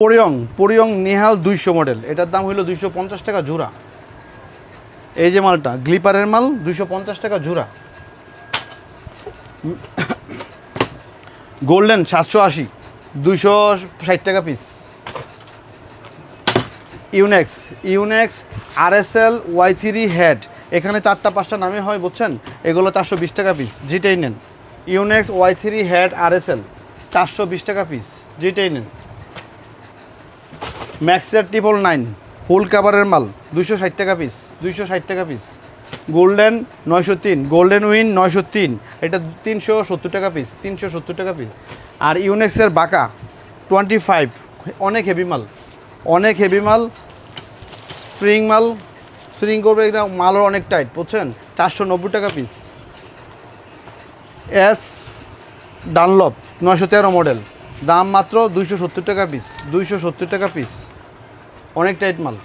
পরিয়ং পরিয়ং নেহাল দুইশো মডেল এটার দাম হইল দুইশো পঞ্চাশ টাকা জোড়া। এই যে মালটা গ্লিপারের মাল, দুইশো পঞ্চাশ টাকা জোড়া। গোল্ডেন সাতশো আশি, দুইশো ষাট টাকা piece Yonex Yonex RSL Y three head এখানে চারটা পাঁচটা নামে হয়, বুঝছেন? এগুলো চারশো বিশ টাকা পিস যেটাই নেন। Yonex Y three head RSL চারশো বিশ টাকা পিস যেটাই নেন। ম্যাক্সের ট্রিপল নাইন ফুল কাভারের মাল দুশো ষাট টাকা পিস দুইশো ষাট টাকা পিস গোল্ডেন নয়শো তিন গোল্ডেন উইন নয়শো তিন, এটা তিনশো সত্তর টাকা পিস তিনশো সত্তর টাকা পিস আর ইউনেক্সের বাঁকা টোয়েন্টি ফাইভ অনেক হেভি মাল, অনেক হেভি মাল স্প্রিং মাল স্প্রিং করবে এটা মালও অনেক টাইট বুঝছেন? চারশো নব্বই টাকা পিস এস ডানলপ নয়শো তেরো মডেল দাম মাত্র দুইশো সত্তর টাকা পিস দুইশো সত্তর টাকা পিস অনেক টাইট মাল।